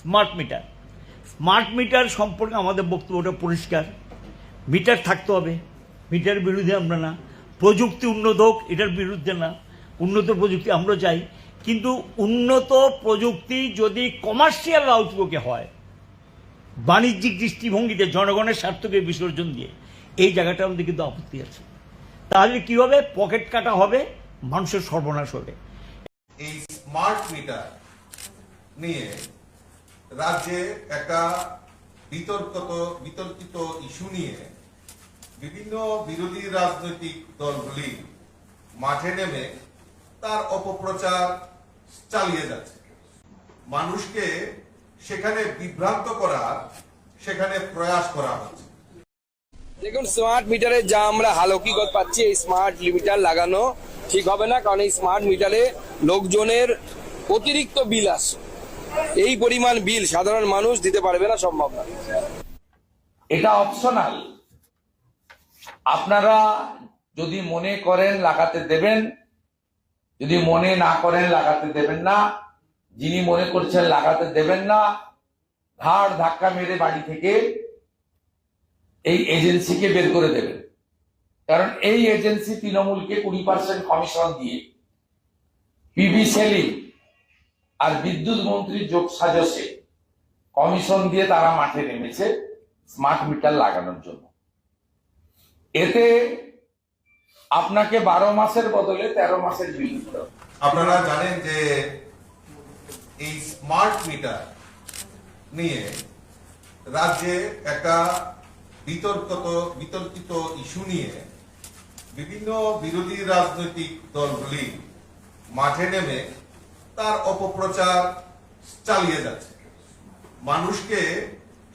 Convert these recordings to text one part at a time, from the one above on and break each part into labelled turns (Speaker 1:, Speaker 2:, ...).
Speaker 1: Smart meter. Smart meter সম্পর্কে আমাদের বক্তব্যটা পরিষ্কার। মিটার থাকতে হবে। মিটারের বিরুদ্ধে আমরা না। প্রযুক্তি উন্নত হোক, এটার বিরুদ্ধে না। উন্নত প্রযুক্তি আমরা চাই। কিন্তু উন্নত প্রযুক্তি যদি কমার্শিয়াল আউটলুকে হয়, বাণিজ্যিক দৃষ্টিভঙ্গিতে, জনগণের স্বার্থকে বিসর্জন দিয়ে, এই জায়গাটা আমাদের কিন্তু আপত্তি আছে। তাহলে কী হবে? পকেট কাটা হবে, মানুষের সর্বনাশ হবে।
Speaker 2: এই স্মার্ট মিটার নিয়ে রাজ্যে একটা বিতর্কত, বিতর্কিত ইস্যু নিয়ে বিভিন্ন বিরোধী রাজনৈতিক দলগুলি মাঠে নেমে তার অপপ্রচার চালিয়ে যাচ্ছে। মানুষকে সেখানে বিভ্রান্ত করার, সেখানে প্রয়াস করা হচ্ছে।
Speaker 3: দেখুন স্মার্ট মিটারে যা আমরা হালকিগত পাচ্ছি, এই স্মার্ট মিটার লাগানো ঠিক হবে না, কারণ এই স্মার্ট মিটারে লোকজনের অতিরিক্ত বিল আসে এই পরিমাণ বিল সাধারণ মানুষ দিতে পারবে না, সম্ভব না।
Speaker 4: এটা অপশনাল আপনারা যদি মনে করেন লাগাতে দেবেন, যদি মনে না করেন লাগাতে দেবেন না, যিনি মনে করছেন লাগাতে দেবেন না, ঘাড় ধাক্কা মেরে বাড়ি থেকে এই এজেন্সিকে বের করে দেবেন। কারণ এই এজেন্সি তৃণমূলকে কুড়ি পার্সেন্ট কমিশন দিয়ে। পিভি সেলিং আর বিদ্যুৎ মন্ত্রীর যোগ সাজসে। কমিশন দিয়ে তারা মাঠে নেমেছে, স্মার্ট মিটার লাগানোর জন্য। এতে আপনাকে বারো মাসের বদলে তেরো মাসের বিল
Speaker 2: আপনারা জানেন যে এই স্মার্ট মিটার নিয়ে রাজ্যে একটা বিতর্কত, বিতর্কিত ইস্যু নিয়ে বিভিন্ন বিরোধী রাজনৈতিক দলগুলি মাঠে নেমে তার অপপ্রচার চালিয়ে যাচ্ছে। মানুষকে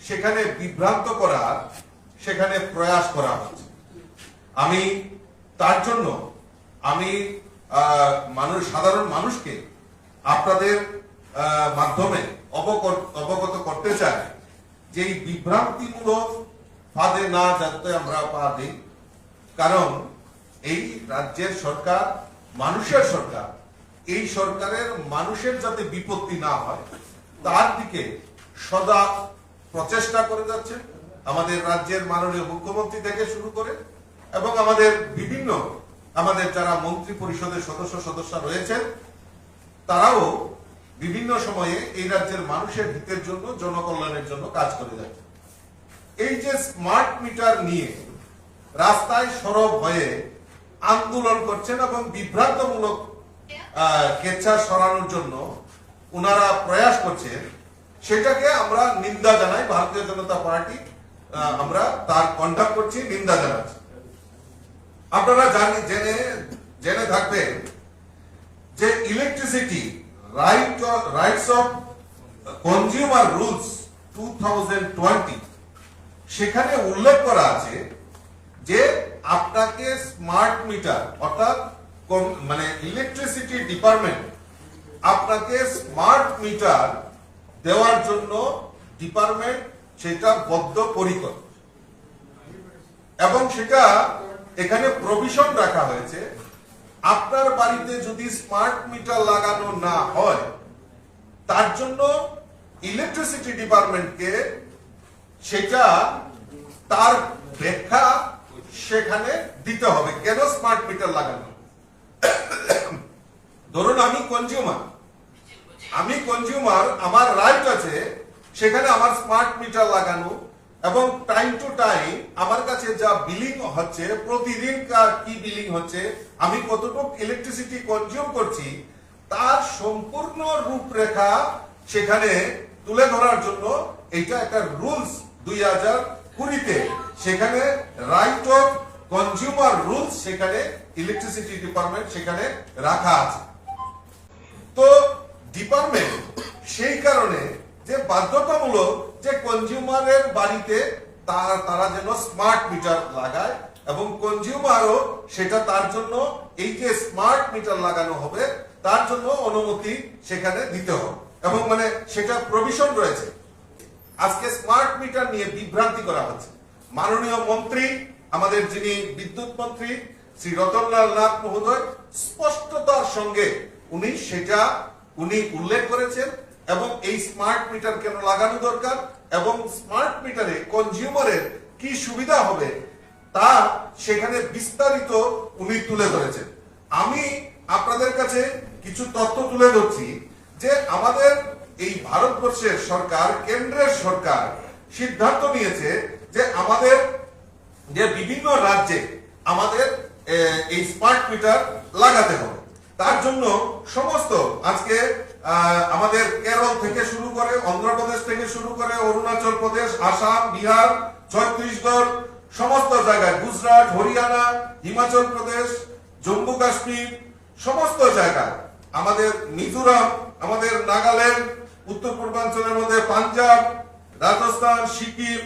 Speaker 2: সেখানে বিভ্রান্ত করার, সেখানে প্রয়াস করা হচ্ছে। আমি তার জন্য, আমি মানুষ, সাধারণ মানুষকে আপনাদের মাধ্যমে অবগত করতে চাই যে এই বিভ্রান্তিমূলক ফাঁদে না যাতে আমরা পা দিই। কারণ এই রাজ্যের সরকার, মানুষের সরকার এই সরকারের মানুষের যাতে বিপত্তি না হয়, তার দিকে সদা প্রচেষ্টা করে যাচ্ছে। আমাদের রাজ্যের মাননীয় মুখ্যমন্ত্রী থেকে শুরু করে এবং আমাদের বিভিন্ন, আমাদের যারা মন্ত্রী পরিষদের সদস্য সদস্য রয়েছেন, তারাও বিভিন্ন সময়ে এই রাজ্যের মানুষের হিতের জন্য, জনকল্যাণের জন্য কাজ করে যাচ্ছে। এই যে স্মার্ট মিটার নিয়ে রাস্তায় সরব হয়ে আন্দোলন করছেন এবং বিভ্রান্তমূলক কেচ্ছা সরানোর জন্য ওনারা প্রয়াস করছেন সেটাকে আমরা নিন্দা জানাই। ভারতীয় জনতা পার্টি আমরা তার কন্ডাক্ট করছি, নিন্দা জানাচ্ছি। আপনারা জানি, জেনে জেনে থাকবেন যে electricity right rights of consumer rules two thousand সেখানে উল্লেখ করা আছে যে আপনাকে স্মার্ট মিটার অর্থাৎ মানে ইলেকট্রিসিটি ডিপার্টমেন্ট আপনাকে স্মার্ট মিটার দেওয়ার জন্য ডিপার্টমেন্ট সেটা বদ্ধ বদ্ধপরিকর এবং সেটা এখানে প্রভিশন রাখা হয়েছে। আপনার বাড়িতে যদি স্মার্ট মিটার লাগানো না হয়, তার জন্য ইলেকট্রিসিটি ডিপার্টমেন্টকে সেটা তার ব্যাখ্যা সেখানে দিতে হবে। কেন স্মার্ট মিটার লাগানো? ধরুন আমি কনজিউমার আমি কনজিউমার আমার রাইট আছে, সেখানে আমার স্মার্ট মিটার লাগানো এবং টাইম টু টাইম আমার কাছে যা বিলিং হচ্ছে, প্রতিদিন কার- কি বিলিং হচ্ছে, আমি কতটুকু ইলেকট্রিসিটি কনজিউম করছি, তার সম্পূর্ণ রূপরেখা সেখানে তুলে ধরার জন্য এটা একটা রুলস দুই হাজার কুড়িতে। সেখানে রাইট অফ কনজিউমার রুলস সেখানে ইলেকট্রিসিটি ডিপার্টমেন্ট সেখানে রাখা আছে। তো ডিপার্টমেন্ট সেই কারণে যে বাধ্যতামূলক যে কনজিউমারের বাড়িতে তার, তারা যেন স্মার্ট মিটার লাগায় এবং কনজিউমারও সেটা তার জন্য এই যে স্মার্ট মিটার লাগানো হবে, তার জন্য অনুমতি সেখানে দিতে হবে। এবং মানে সেটা প্রভিশন রয়েছে। আজকে স্মার্ট মিটার নিয়ে বিভ্রান্তি করা হচ্ছে। মাননীয় মন্ত্রী আমাদের যিনি বিদ্যুৎ মন্ত্রী শ্রী রতনলাল নাথ মহোদয় স্পষ্টতার সঙ্গে উনি সেটা উনি উল্লেখ করেছেন এবং এই স্মার্ট মিটার কেন লাগানো দরকার এবং স্মার্ট মিটারে কনজিউমারের কি সুবিধা হবে তা সেখানে বিস্তারিত উনি তুলে ধরেছেন। আমি আপনাদের কাছে কিছু তথ্য তুলে ধরছি যে আমাদের এই ভারতবর্ষের সরকার, কেন্দ্রের সরকার সিদ্ধান্ত নিয়েছে যে আমাদের যে বিভিন্ন রাজ্যে আমাদের এই স্মার্ট মিটার লাগাতে হবে। তার জন্য সমস্ত আজকে আমাদের কেরল থেকে শুরু করে অন্ধ্রপ্রদেশ থেকে শুরু করে অরুণাচল প্রদেশ, আসাম, বিহার, ছত্তিশগড়, সমস্ত জায়গায়, গুজরাট, হরিয়ানা, হিমাচল প্রদেশ, জম্মু কাশ্মীর, সমস্ত জায়গায় আমাদের মিজোরাম, আমাদের নাগাল্যান্ড, উত্তর পূর্বাঞ্চলের মধ্যে পাঞ্জাব, রাজস্থান, সিকিম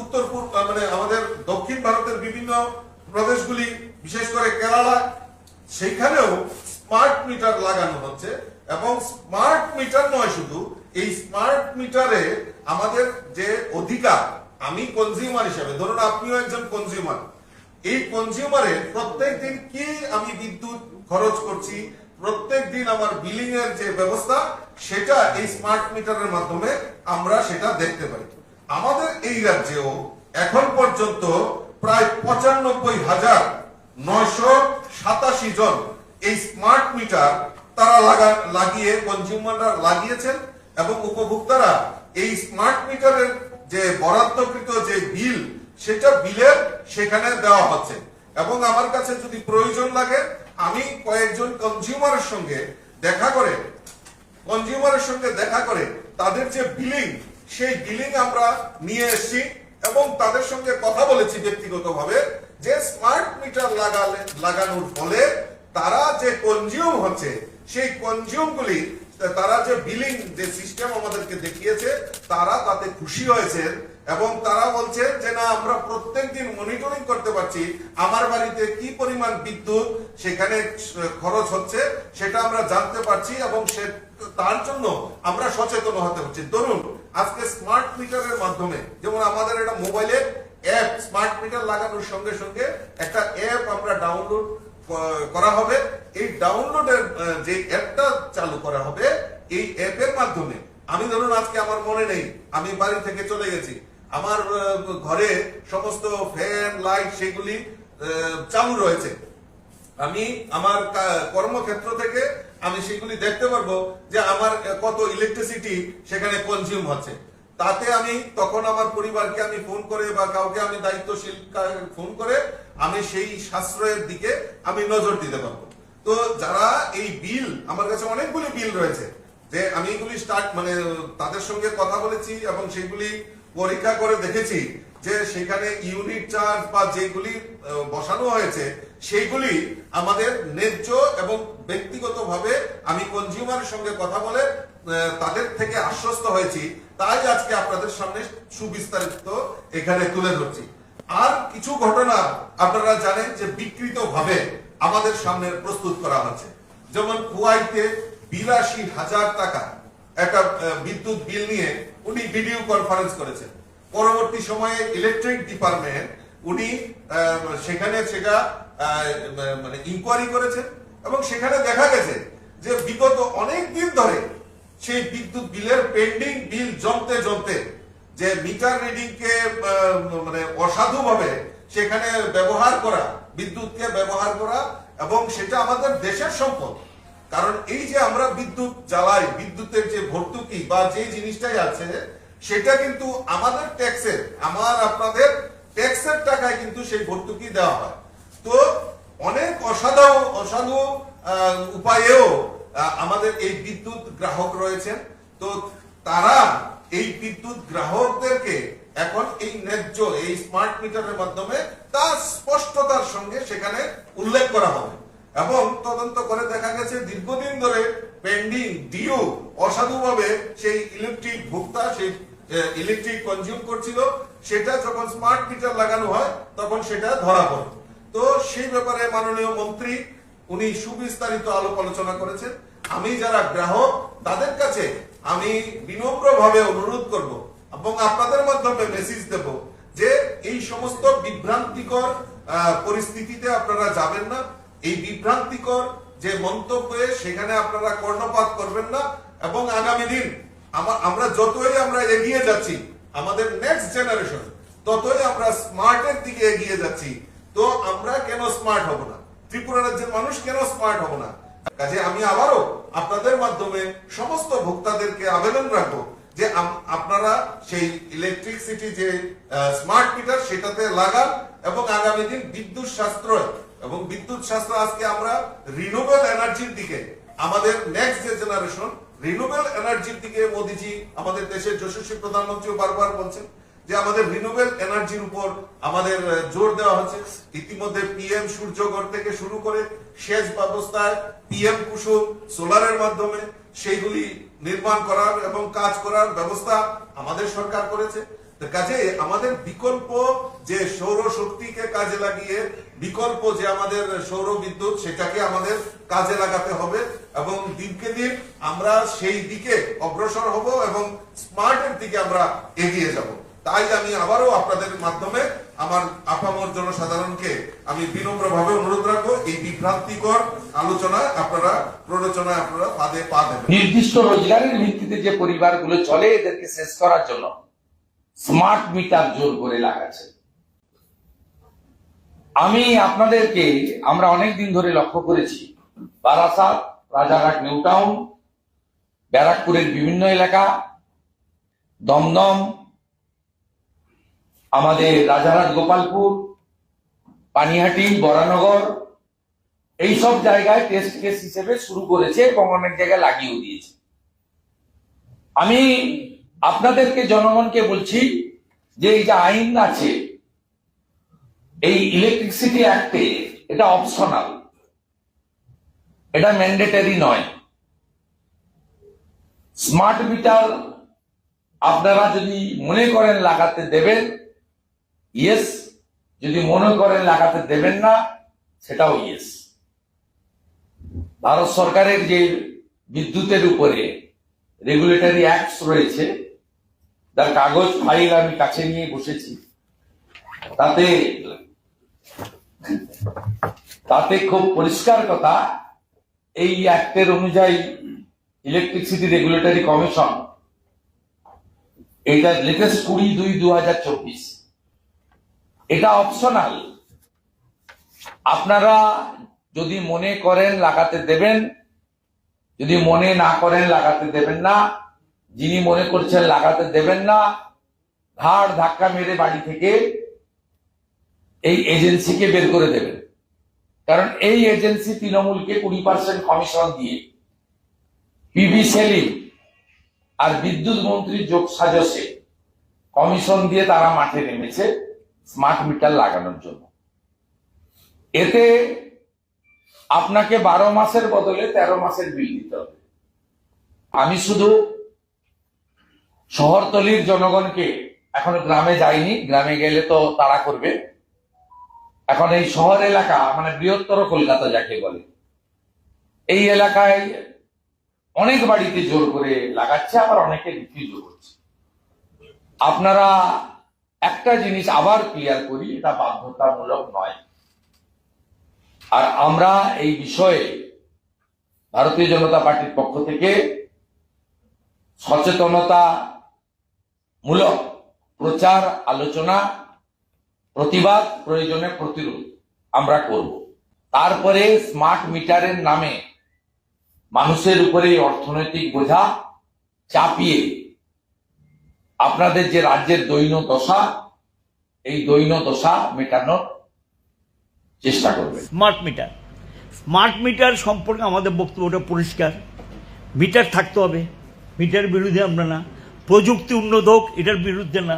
Speaker 2: উত্তর পূর্ব মানে আমাদের দক্ষিণ ভারতের বিভিন্ন প্রদেশগুলি, বিশেষ করে কেরালা সেখানেও স্মার্ট মিটার লাগানো হচ্ছে এবং স্মার্ট মিটার নয় শুধু, এই স্মার্ট মিটারে আমাদের যে অধিকার, আমি কনজিউমার হিসেবে, ধরুন আপনিও একজন কনজিউমার এই কনজিউমারে প্রত্যেক দিন কি আমি বিদ্যুৎ খরচ করছি, প্রত্যেক দিন আমার বিলিং এর যে ব্যবস্থা, সেটা এই স্মার্ট মিটারের মাধ্যমে আমরা সেটা দেখতে পাই। আমাদের এই রাজ্যেও এখন পর্যন্ত প্রায় পঁচানব্বই হাজার নয়শো সাতাশি জন এই স্মার্ট মিটার তারা লাগা, লাগিয়ে কনজিউমাররা লাগিয়েছেন এবং উপভোক্তারা এই স্মার্ট মিটারের যে বরাদ্দকৃত যে বিল, সেটা বিলের সেখানে দেওয়া হচ্ছে। এবং আমার কাছে যদি প্রয়োজন লাগে, আমি কয়েকজন কনজিউমারের সঙ্গে দেখা করে কনজিউমারের সঙ্গে দেখা করে তাদের যে বিলিং সেই বিলিং আমরা নিয়ে এসেছি এবং তাদের সঙ্গে কথা বলেছি ব্যক্তিগতভাবে যে স্মার্ট মিটার লাগালে, লাগানোর ফলে তারা যে কনজিউম হচ্ছে, সেই কনজিউমগুলি তারা যে বিলিং যে সিস্টেম আমাদেরকে দেখিয়েছে, তারা তাতে খুশি হয়েছেন। এবং তারা বলছেন যে, না, আমরা প্রত্যেক দিন মনিটরিং করতে পারছি, আমার বাড়িতে কি পরিমাণ বিদ্যুৎ সেখানে খরচ হচ্ছে সেটা আমরা জানতে পারছি এবং সে, তার জন্য আমরা সচেতন হতে হচ্ছে। ধরুন, আজকে স্মার্ট মিটারের মাধ্যমে, যেমন আমাদের একটা মোবাইলে অ্যাপ স্মার্ট মিটার লাগানোর সঙ্গে সঙ্গে একটা অ্যাপ আমরা ডাউনলোড করা হবে। এই ডাউনলোডের যে অ্যাপটা চালু করা হবে, এই অ্যাপের মাধ্যমে, আমি ধরুন আজকে আমার মনে নেই, আমি বাড়ি থেকে চলে গেছি আমার ঘরে সমস্ত ফ্যান, লাইট সেগুলি চালু রয়েছে। আমি আমার কর্মক্ষেত্র থেকে আমি সেগুলি দেখতে পারব যে আমার কত ইলেকট্রিসিটি সেখানে কনজিউম হচ্ছে। তাতে আমি তখন আমার পরিবারকে আমি ফোন করে বা কাউকে আমি দায়িত্বশীল ফোন করে আমি সেই সাশ্রয়ের দিকে আমি নজর দিতে পারব। তো যারা এই বিল, আমার কাছে অনেকগুলি বিল রয়েছে যে আমি এগুলি স্টার্ট মানে তাদের সঙ্গে কথা বলেছি এবং সেগুলি পরীক্ষা করে দেখেছি যে সেখানে ইউনিট চার্জ বা যেগুলি বসানো হয়েছে, সেইগুলি আমাদের ন্যায্য এবং ব্যক্তিগতভাবে আমি কনজিউমারের সঙ্গে কথা বলে তাদের থেকে আশ্বস্ত হয়েছি। তাই আজকে আপনাদের সামনে সুবিস্তারিত এখানে তুলে ধরছি। আর কিছু ঘটনা আপনারা জানেন যে বিকৃত ভাবে আমাদের সামনে প্রস্তুত করা হচ্ছে। যেমন কুয়াইতে বিরাশি হাজার টাকা একটা বিদ্যুৎ বিল নিয়ে উনি ভিডিও কনফারেন্স করেছেন। পরবর্তী সময়ে ইলেকট্রিক ডিপার্টমেন্ট উনি সেখানে সেটা মানে ইনকোয়ারি করেছেন এবং সেখানে দেখা গেছে যে বিগত অনেক দিন ধরে সেই বিদ্যুৎ বিলের পেন্ডিং বিল জমতে জমতে যে মিটার রিডিং কে আহ, মানে অসাধুভাবে সেখানে ব্যবহার করা বিদ্যুৎকে ব্যবহার করা এবং সেটা আমাদের দেশের সম্পদ। কারণ এই যে আমরা বিদ্যুৎ জ্বালাই, বিদ্যুতের যে ভর্তুকি বা যে জিনিসটাই আছে, সেটা কিন্তু আমাদের ট্যাক্সের, আমার, আপনাদের ট্যাক্সের টাকায় কিন্তু সেই ভর্তুকি দেওয়া হয়। তো অনেক অসাধু অসাধু উপায়েও আমাদের এই বিদ্যুৎ গ্রাহক রয়েছেন। তো তারা এই বিদ্যুৎ গ্রাহকদেরকে এখন এই ন্যায্য, এই স্মার্ট মিটারের মাধ্যমে তার স্পষ্টতার সঙ্গে সেখানে উল্লেখ করা হবে। এবং তদন্ত করে দেখা গেছে দীর্ঘদিন ধরে পেন্ডিং ডিও অসাধুভাবে সেই ইলেকট্রিক ভোক্তা, সেই ইলেকট্রিক কনজিউম করছিল। সেটা যখন স্মার্ট মিটার লাগানো হয়, তখন সেটা ধরা পড়ে। তো সেই ব্যাপারে মাননীয় মন্ত্রী, উনি সুবিস্তারিত আলোক আলোচনা করেছেন। আমি যারা গ্রাহক, তাদের কাছে আমি বিনম্রভাবে অনুরোধ করব এবং আপনাদের মাধ্যমে মেসেজ দেব যে এই সমস্ত বিভ্রান্তিকর পরিস্থিতিতে আপনারা যাবেন না। এই বিভ্রান্তিকর যে মন্তব্যে সেখানে আপনারা কর্ণপাত করবেন না এবং আগামী দিন আমরা যতই আমরা এগিয়ে যাচ্ছি, আমাদের নেক্সট জেনারেশন ততই আমরা স্মার্টের দিকে এগিয়ে যাচ্ছি। তো আমরা কেন স্মার্ট হব না? ত্রিপুরা রাজ্যের মানুষ কেন স্মার্ট হব না? কাজে আমি আবারও আপনাদের মাধ্যমে সমস্ত ভোক্তাদেরকে আবেদন রাখব যে আপনারা সেই ইলেকট্রিসিটি যে স্মার্ট মিটার সেটাতে লাগান এবং আগামী দিন বিদ্যুৎ সাশ্রয় এবং বিদ্যুৎ সাশ্রয় আজকে আমরা রিনিউয়েবল এনার্জির দিকে, আমাদের নেক্সট যে জেনারেশন রিনিউয়েবল এনার্জির দিকে মোদিজি আমাদের দেশের যশস্বী প্রধানমন্ত্রী বারবার বলছেন যে আমাদের রিনিউয়েবল এনার্জির উপর আমাদের জোর দেওয়া হচ্ছে। ইতিমধ্যে পিএম সূর্যগড় থেকে শুরু করে সেচ ব্যবস্থায় পিএম কুসুম সোলারের মাধ্যমে সেইগুলি নির্মাণ করার এবং কাজ করার ব্যবস্থা আমাদের সরকার করেছে। কাজে আমাদের বিকল্প যে সৌর শক্তিকে কাজে লাগিয়ে, বিকল্প যে আমাদের সৌর বিদ্যুৎ সেটাকে আমাদের কাজে লাগাতে হবে এবং দিনকে দিন আমরা সেই দিকে অগ্রসর হব এবং স্মার্টের দিকে আমরা এগিয়ে যাব। তাই আমি আবারও আপনাদের মাধ্যমে আমার আপামর জনসাধারণকে আমি বিনম্রভাবে অনুরোধ রাখব, এই বিভ্রান্তিকর আলোচনায় আপনারা, প্ররোচনায় আপনারা পা দেবেন।
Speaker 4: নির্দিষ্ট রোজগারের ভিত্তিতে যে পরিবারগুলো চলে এদেরকে শেষ করার জন্য স্মার্ট মিটার জোর করে লাগাচ্ছে। আমি আপনাদেরকে, আমরা অনেক দিন ধরে লক্ষ্য করেছি, বারাসাত, রাজারহাট নিউ টাউন ব্যারাকপুরের বিভিন্ন এলাকা, দমদম, আমাদের রাজারহাট, গোপালপুর, পানিহাটি, বরানগর, এইসব জায়গায় টেস্ট কেস হিসেবে শুরু করেছে এবং অনেক জায়গায় লাগিয়েও দিয়েছে। আমি আপনাদেরকে জনগণকে বলছি যে এই যে আইন আছে, এই ইলেকট্রিসিটি অ্যাক্টে এটা অপশনাল এটা ম্যান্ডেটারি নয়। স্মার্ট মিটার আপনারা যদি মনে করেন লাগাতে দেবেন ইয়েস যদি মনে করেন লাগাতে দেবেন না, সেটাও ইয়েস ভারত সরকারের যে বিদ্যুতের উপরে রেগুলেটরি অ্যাক্টস রয়েছে তার কাগজ ফাইল আমি কাছে নিয়ে বসেছি। তাতে তাতে খুব পরিষ্কার কথা, এই অ্যাক্টের অনুযায়ী ইলেকট্রিসিটি রেগুলেটরি কমিশন, এটা লেটেস্ট কুড়ি দুই দু হাজার চব্বিশ। এটা অপশনাল। আপনারা যদি মনে করেন লাগাতে দেবেন, যদি মনে না করেন লাগাতে দেবেন না যিনি মনে করছেন লাগাতে দেবেন না, ঘাড় ধাক্কা মেরে বাড়ি থেকে এই এজেন্সিকে বের করে দেবেন। কারণ এই এজেন্সি তৃণমূলকে কুড়ি পার্সেন্ট কমিশন দিয়ে পিবি সেলিম আর বিদ্যুৎ মন্ত্রীর যোগ সাজসে কমিশন দিয়ে তারা মাঠে নেমেছে স্মার্ট মিটার লাগানোর জন্য। এতে আপনাকে বারো মাসের বদলে তেরো মাসের বিল দিতে হবে। আমি শুধু শহরতলির জনগণকে এখন গ্রামে যায়নি। গ্রামে গেলে তো তাড়া করবে। এখন এই শহর এলাকা মানে বৃহত্তর কলকাতা যাকে বলে, এই এলাকায় অনেক বাড়িতে জোর করে লাগাচ্ছে, আবার অনেকে রিফিউজও করছে। আপনারা একটা জিনিস আবার ক্লিয়ার করি, এটা বাধ্যতামূলক নয়। আর আমরা এই বিষয়ে ভারতীয় জনতা পার্টির পক্ষ থেকে সচেতনতা মূলক প্রচার, আলোচনা, প্রতিবাদ, প্রয়োজনে প্রতিরোধ আমরা করব। তারপরে স্মার্ট মিটারের নামে মানুষের উপরে অর্থনৈতিক বোঝা চাপিয়ে আপনাদের যে রাজ্যের দৈন দশা, এই দৈন দশা মেটানোর চেষ্টা করবে
Speaker 1: স্মার্ট মিটার স্মার্ট মিটার সম্পর্কে আমাদের বক্তব্যটা পরিষ্কার। মিটার থাকতে হবে। মিটার বিরুদ্ধে আমরা না। প্রযুক্তি উন্নত হোক, এটার বিরুদ্ধে না।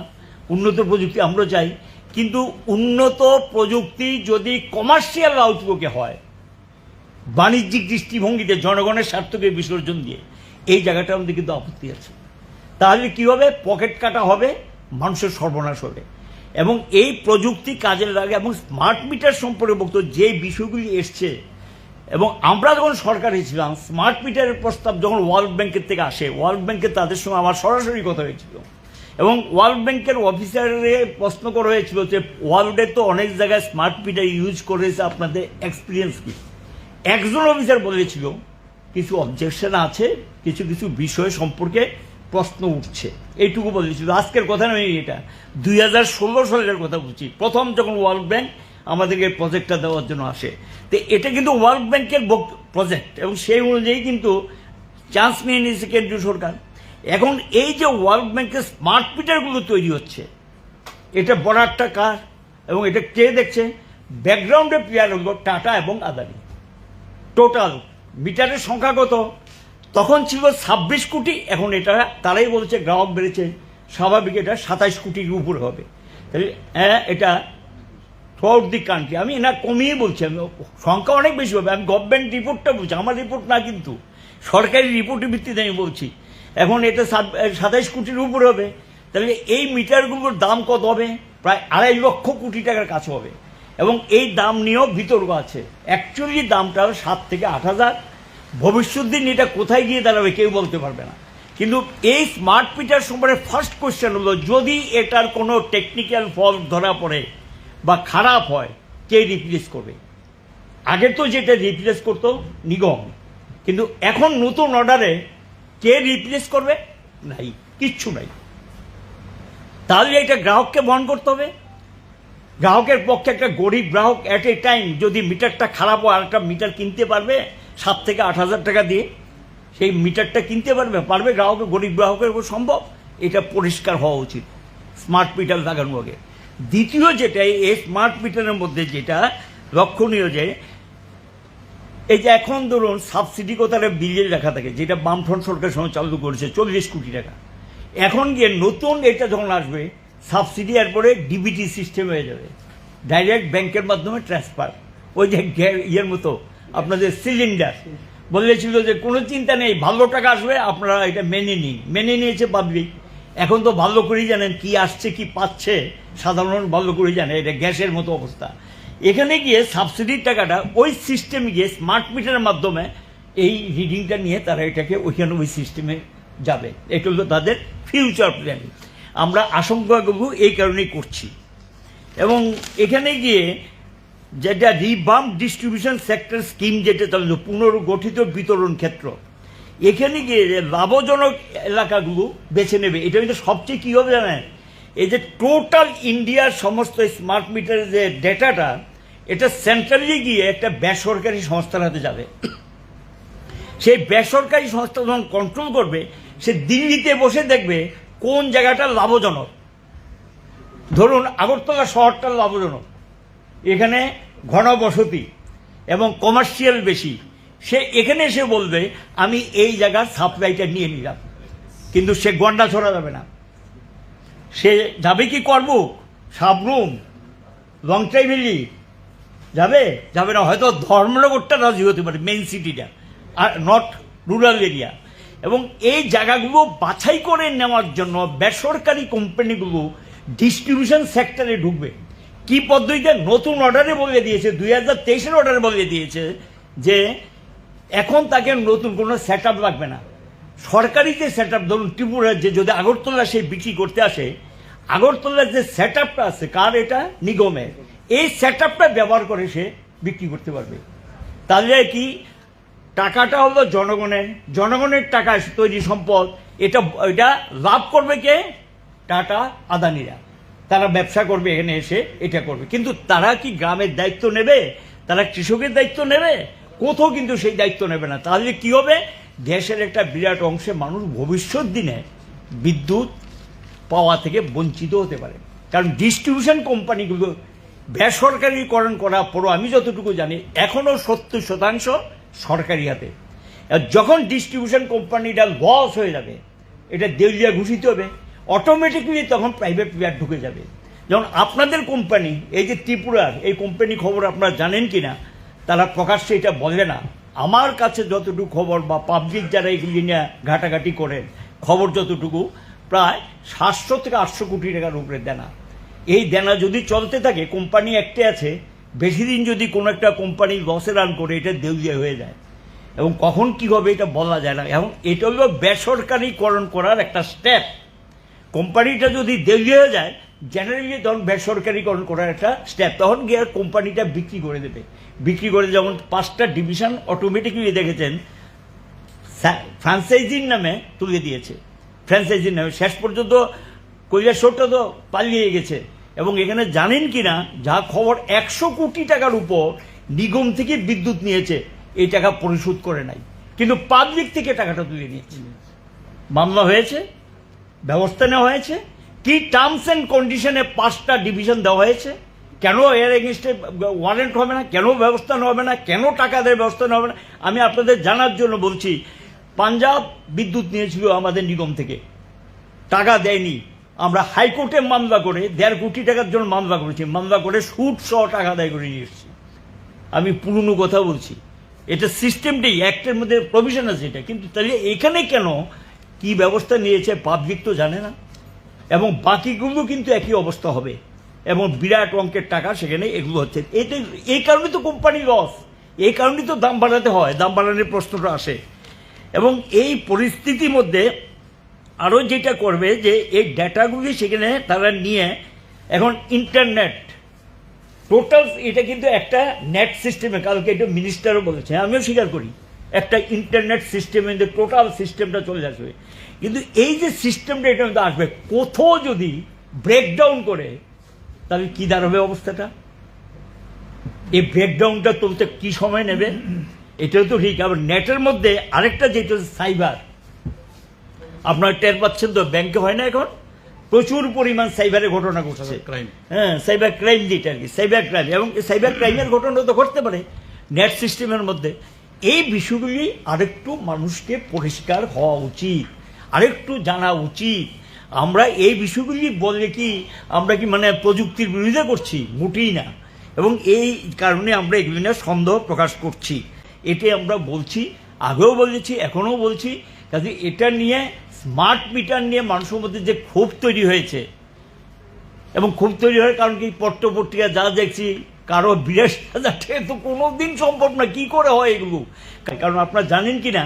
Speaker 1: উন্নত প্রযুক্তি আমরা চাই, কিন্তু উন্নত প্রযুক্তি যদি কমার্শিয়াল আউটলুকে হয়, বাণিজ্যিক দৃষ্টিভঙ্গিতে জনগণের স্বার্থকে বিসর্জন দিয়ে, এই জায়গাটা আমাদের কিন্তু আপত্তি আছে। তাহলে কি হবে? পকেট কাটা হবে, মানুষের সর্বনাশ হবে। এবং এই প্রযুক্তি কাজে লাগে এবং স্মার্ট মিটার সম্পর্কে বক্তব্য, যে বিষয়গুলি এসছে এবং আমরা যখন সরকারে ছিলাম স্মার্ট মিটারের প্রস্তাব যখন ওয়ার্ল্ড ব্যাংকের থেকে আসে ওয়ার্ল্ড ব্যাংকে তাদের সঙ্গে আমার সরাসরি কথা হয়েছিল। এবং ওয়ার্ল্ড ব্যাংকের অফিসারে প্রশ্ন করা হয়েছিল যে ওয়ার্ল্ডে তো অনেক জায়গায় স্মার্ট মিটার ইউজ করেছে আপনাদের এক্সপিরিয়েন্স কি? একজন অফিসার বলেছিল, কিছু অবজেকশন আছে, কিছু কিছু বিষয় সম্পর্কে প্রশ্ন উঠছে। এইটুকু বলেছিল। আজকের কথা নয় এটা। দুই হাজার ষোলো সালের কথা বলছি। প্রথম যখন ওয়ার্ল্ড ব্যাংক আমাদেরকে প্রজেক্টটা দেওয়ার জন্য আসে। তো এটা কিন্তু ওয়ার্ল্ড ব্যাংকের প্রজেক্ট এবং সেই অনুযায়ী কিন্তু চান্স নিয়ে নিয়েছে কেন্দ্রীয় সরকার। এখন এই যে ওয়ার্ল্ড ব্যাংকের স্মার্ট মিটারগুলো তৈরি হচ্ছে, এটা বরাটটা কার এবং এটা কে দেখছে? ব্যাকগ্রাউন্ডে প্লেয়ার হলো টাটা এবং আদানি টোটাল মিটারের সংখ্যা কত? তখন ছিল ছাব্বিশ কোটি, এখন এটা তারাই বলছে গ্রাহক বেড়েছে। স্বাভাবিক এটা সাতাইশ কোটির উপরে হবে। তাহলে হ্যাঁ থ্রুআউট দি কান্ট্রি আমি না কমিয়ে বলছি, আমি সংখ্যা অনেক বেশি হবে। আমি গভর্নমেন্ট রিপোর্টটা বলছি, আমার রিপোর্ট না কিন্তু। সরকারি রিপোর্টের ভিত্তিতে আমি বলছি। এখন এটা সাতাইশ কোটির উপর হবে। তাহলে এই মিটারগুলোর দাম কত হবে? প্রায় আড়াই লক্ষ কোটি টাকার কাছে হবে। এবং এই দাম নিয়েও বিতর্ক আছে। অ্যাকচুয়ালি দামটা সাত থেকে আট হাজার। ভবিষ্যৎ দিন এটা কোথায় গিয়ে দাঁড়াবে কেউ বলতে পারবে না। কিন্তু এই স্মার্ট মিটার সম্পর্কে ফার্স্ট কোয়েশ্চেন হলো, যদি এটার কোনো টেকনিক্যাল ফল্ট ধরা পড়ে বা খারাপ হয়, কে রিপ্লেস করবে? আগে তো যেটা রিপ্লেস করতো নিগম, কিন্তু এখন নতুন অর্ডারে কে রিপ্লেস করবে? নাই, কিচ্ছু নাই। তাহলে এটা গ্রাহককে বহন করতে হবে। গ্রাহকের পক্ষে একটা গরিব গ্রাহক অ্যাট এ টাইম যদি মিটারটা খারাপ হয়, আরেকটা মিটার কিনতে পারবে, সাত থেকে আট হাজার টাকা দিয়ে, সেই মিটারটা কিনতে পারবে পারবে গ্রাহকের গরিব গ্রাহকের উপর সম্ভব। এটা পরিষ্কার হওয়া উচিত। স্মার্ট মিটার লাগানো আগে। দ্বিতীয় যেটা, এই স্মার্ট মিটারের মধ্যে যেটা, লক্ষণীয় যে, এই যে এখন ধরুন সাবসিডি কোথায় বিলে লেখা থাকে, যেটা বামফ্রন্ট সরকার সময় চালু করেছে, চল্লিশ কোটি টাকা। এখন গিয়ে নতুন এটা যখন আসবে সাবসিডি এরপরে ডিবিটি সিস্টেম হয়ে যাবে। ডাইরেক্ট ব্যাংকের মাধ্যমে ট্রান্সফার ওই যে ইয়ের মতো, আপনাদের সিলিন্ডার বলেছিল যে কোনো চিন্তা নেই, ভালো টাকা আসবে, আপনারা এটা মেনে নিন। মেনে নিয়েছে পাবলিক এখন তো ভালো করেই জানেন কি আসছে, কি পাচ্ছে। সাধারণ ভালো করেই জানে, এটা গ্যাসের মতো অবস্থা। এখানে গিয়ে সাবসিডির টাকাটা ওই সিস্টেমে গিয়ে স্মার্ট মিটারের মাধ্যমে এই রিডিংটা নিয়ে তারা এটাকে ওইখানে ওই সিস্টেমে যাবে। এটা হলো তাদের ফিউচার প্ল্যান আমরা আশঙ্কাগুলো এই কারণেই করছি। এবং এখানে গিয়ে যেটা রিবাম্প ডিস্ট্রিবিউশন সেক্টর স্কিম যেটা চালু পুনর্গঠিত বিতরণ ক্ষেত্র এখানে গিয়ে যে লাভজনক এলাকাগুলো বেছে নেবে, এটা কিন্তু সবচেয়ে কী হবে জানেন? এই যে টোটাল ইন্ডিয়ার সমস্ত স্মার্ট মিটারের যে ডেটাটা এটা সেন্ট্রালি গিয়ে একটা বেসরকারি সংস্থার হাতে যাবে। সেই বেসরকারি সংস্থা যখন কন্ট্রোল করবে, সে দিল্লিতে বসে দেখবে কোন জায়গাটা লাভজনক। ধরুন, আগরতলা শহরটা লাভজনক। এখানে ঘনবসতি এবং কমার্শিয়াল বেশি। সে এখানে এসে বলবে, আমি এই জায়গার সাপ্লাইটা নিয়ে নিলাম। কিন্তু সে গন্ডা ছড়া যাবে না। সে যাবে কি করব সাবরুম লং ট্রাইভেলি যাবে? যাবে না, হয়তো ধর্মনগরটা রাজি হতে পারে মেইন সিটিটা আর নট রুরাল এরিয়া এবং এই জায়গাগুলো বাছাই করে নেওয়ার জন্য বেসরকারি কোম্পানিগুলো ডিস্ট্রিবিউশন সেক্টরে ঢুকবে। কি পদ্ধতিতে? নতুন অর্ডারে বলে দিয়েছে, দুই হাজার তেইশের অর্ডারে বলে দিয়েছে যে এখন তাকে নতুন কোনো সেট আপ লাগবে না। সরকারি যে সেট আপ ধরুন ত্রিপুরার যে যদি আগরতলা সে বিক্রি করতে আসে আগরতলার যে সেট আপটা আছে, কার এটা? নিগমের। এই সেট আপটা ব্যবহার করে সে বিক্রি করতে পারবে। তাহলে কি, টাকাটা হলো জনগণের। জনগণের টাকা তৈরি সম্পদ। এটা এটা লাভ করবে কে? টাটা আদানিরা। তারা ব্যবসা করবে, এখানে এসে এটা করবে। কিন্তু তারা কি গ্রামের দায়িত্ব নেবে? তারা কৃষকের দায়িত্ব নেবে? কোথাও কিন্তু সেই দায়িত্ব নেবে না। তাহলে কি হবে? দেশের একটা বিরাট অংশে মানুষ ভবিষ্যৎ দিনে বিদ্যুৎ পাওয়া থেকে বঞ্চিত হতে পারে। কারণ ডিস্ট্রিবিউশন কোম্পানিগুলো বেসরকারিকরণ করার পরও আমি যতটুকু জানি এখনও সত্তর শতাংশ সরকারি হাতে। যখন ডিস্ট্রিবিউশন কোম্পানিটা লস হয়ে যাবে, এটা দেউলিয়া ঘোষিত হবে অটোমেটিকলি তখন প্রাইভেট প্লেয়ার ঢুকে যাবে। যেমন আপনাদের কোম্পানি এই যে ত্রিপুরার, এই কোম্পানি খবর আপনারা জানেন কি না তারা প্রকাশ্যে এটা বলে না। আমার কাছে যতটুকু খবর বা পাবলিক যারা এগুলি নিয়ে ঘাটাঘাটি করেন, খবর যতটুকু, প্রায় সাতশো থেকে আটশো কোটি টাকার উপরে দেনা। এই দেনা যদি চলতে থাকে কোম্পানি একটে আছে, বেশি দিন যদি কোনো একটা কোম্পানি লসে রান করে, এটা দেউলিয়া হয়ে যায়। এবং কখন কি হবে এটা বলা যায় না। এবং এটা হলো বেসরকারিকরণ করার একটা স্টেপ কোম্পানিটা যদি দেউলিয়া হয়ে যায় জেনারেলি তখন বেসরকারিকরণ করার একটা স্টেপ তখন গিয়ে কোম্পানিটা বিক্রি করে দেবে। বিক্রি করে যেমন পাঁচটা ডিভিশন অটোমেটিকলি দেখেছেন ফ্রান্সাইজির নামে তুলে দিয়েছে। ফ্র্যাঞ্চাইজির নামে। শেষ পর্যন্ত কৈলাসরটা তো পালিয়ে গেছে। এবং এখানে জানেন কি না যা খবর একশো কোটি টাকার উপর নিগম থেকে বিদ্যুৎ নিয়েছে, এই টাকা পরিশোধ করে নাই। কিন্তু পাবলিক থেকে টাকাটা তুলে নিয়েছে। মামলা হয়েছে, ব্যবস্থা নেওয়া হয়েছে, কি টার্মস অ্যান্ড কন্ডিশনে পাঁচটা ডিভিশন দেওয়া হয়েছে কেন এর এগেনস্টে ওয়ারেন্ট হবে না? কেন ব্যবস্থা হবে না? কেন টাকা দেওয়ার ব্যবস্থা হবে না? আমি আপনাদের জানার জন্য বলছি, পাঞ্জাব বিদ্যুৎ নিয়েছিল আমাদের নিগম থেকে। টাকা দেয়নি। আমরা হাইকোর্টে মামলা করে, দেড় কোটি টাকার জন্য মামলা করেছি। মামলা করে সুদ সহ টাকা আদায় করে নিয়ে এসেছি। আমি পুরনো কথা বলছি। এটা সিস্টেমটাই অ্যাক্টের মধ্যে প্রভিশন আছে এটা। কিন্তু তাহলে এখানে কেন কি ব্যবস্থা নিয়েছে পাবলিক তো জানে না। এবং বাকিগুলো কিন্তু একই অবস্থা হবে। এবং বিরাট অঙ্কের টাকা সেখানে এগুলো হচ্ছে। এটা এই কারণে তো কোম্পানি লস এই কারণেই তো দাম বাড়াতে হয়, দাম বাড়ানোর প্রশ্নটা আসে। এবং এই পরিস্থিতির মধ্যে আরও যেটা করবে যে এই ডেটাগুলি সেখানে তারা নিয়ে এখন ইন্টারনেট টোটাল এটা কিন্তু একটা নেট সিস্টেমে কালকে এটা মিনিস্টারও বলেছে, আমিও স্বীকার করি, একটা ইন্টারনেট সিস্টেমে যে টোটাল সিস্টেমটা চলে আসবে। কিন্তু এই যে সিস্টেমটা এটা আসবে, কোথাও যদি ব্রেকডাউন করে তাহলে কি দাঁড়াবে অবস্থাটা? এই ব্রেকডাউনটা তুলতে কি সময় নেবে? এটাও তো ঠিক আবার নেটের মধ্যে আরেকটা যেটা সাইবার। আপনার টের পাচ্ছেন তো ব্যাংকে হয় না এখন? প্রচুর পরিমাণ সাইবারের ঘটনা ঘটছে। হ্যাঁ সাইবার ক্রাইম যেটা আর কি সাইবার ক্রাইম। এবং সাইবার ক্রাইমের ঘটনা তো ঘটতে পারে নেট সিস্টেমের মধ্যে। এই বিষয়গুলি আরেকটু মানুষকে পরিষ্কার হওয়া উচিত আরেকটু জানা উচিত। আমরা এই বিষয়গুলি বললে কি আমরা কি মানে প্রযুক্তির বিরোধিতা করছি? মোটেই না। এবং এই কারণে আমরা এগুলি নিয়ে সন্দেহ প্রকাশ করছি। এটি আমরা বলছি, আগেও বলেছি, এখনও বলছি। কাজে এটা নিয়ে স্মার্ট মিটার নিয়ে মানুষের মধ্যে যে ক্ষোভ তৈরি হয়েছে, এবং ক্ষোভ তৈরি হওয়ার কারণ কি? পট্ট পত্রিকা যা দেখছি, কারও বিরাশি হাজার টাকা তো কোনো দিন সম্ভব না। কি করে হয় এগুলো? কারণ আপনারা জানেন কি না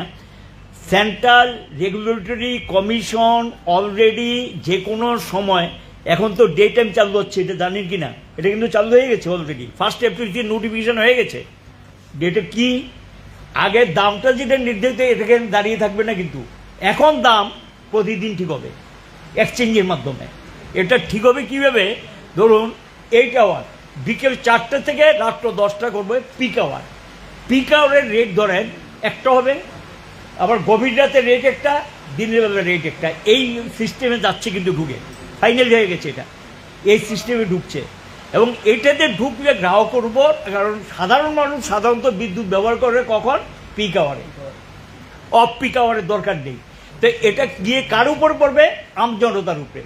Speaker 1: সেন্ট্রাল রেগুলেটরি কমিশন অলরেডি যে কোনো সময়, এখন তো ডে টাইম চালু হচ্ছে, এটা জানেন কি না এটা কিন্তু চালু হয়ে গেছে অলরেডি। ফার্স্ট এপ্রিল থেকে নোটিফিকেশন হয়ে গেছে। ডেটা কি? আগের দামটা যেটা নির্ধারিত, এটাকে দাঁড়িয়ে থাকবে না কিন্তু। এখন দাম প্রতিদিন ঠিক হবে, এক্সচেঞ্জের মাধ্যমে। এটা ঠিক হবে কীভাবে? ধরুন এইট আওয়ার বিকেল চারটে থেকে রাত্র দশটা করবে পিক আওয়ার পিক আওয়ারের রেট ধরেন একটা হবে আবার গভীর রাতে রেট একটা, দিনের বেলা রেট একটা। এই সিস্টেমে যাচ্ছে কিন্তু ঢুকে ফাইনাল হয়ে গেছে এটা। এই সিস্টেমে ঢুকছে। এবং এটাতে ঢুকলে গ্রাহকের উপর, কারণ সাধারণ মানুষ সাধারণত বিদ্যুৎ ব্যবহার করে কখন? পিক আওয়ারে অফ পিক আওয়ারের দরকার নেই। তো এটা গিয়ে কার উপর পড়বে? আমজনতার উপরে।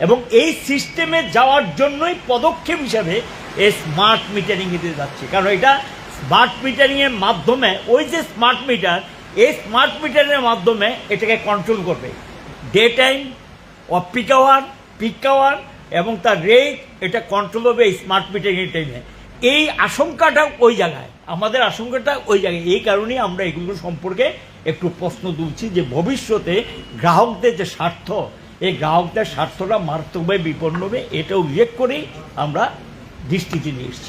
Speaker 1: এবং এই সিস্টেমে যাওয়ার জন্যই পদক্ষেপ হিসাবে এই স্মার্ট মিটারিং এতে যাচ্ছে। কারণ এটা স্মার্ট মিটারিংয়ের মাধ্যমে ওই যে স্মার্ট মিটার এই স্মার্ট মিটারের মাধ্যমে এটাকে কন্ট্রোল করবে। Day time of peak hour peak hour এবং তার রেট এটা কন্ট্রোল হবে এই স্মার্ট মিটারিংয়ের টাইমে এই আশঙ্কাটা ওই জায়গায়, আমাদের আশঙ্কাটা ওই জায়গায়। এই কারণেই আমরা এগুলো সম্পর্কে একটু প্রশ্ন তুলছি যে ভবিষ্যতে গ্রাহকদের যে স্বার্থ, এই গ্রাহকদের স্বার্থটা মারাত্মকভাবে বিপন্ন হবে এটা উল্লেখ করেই আমরা দৃষ্টিতে নিয়ে এসেছি।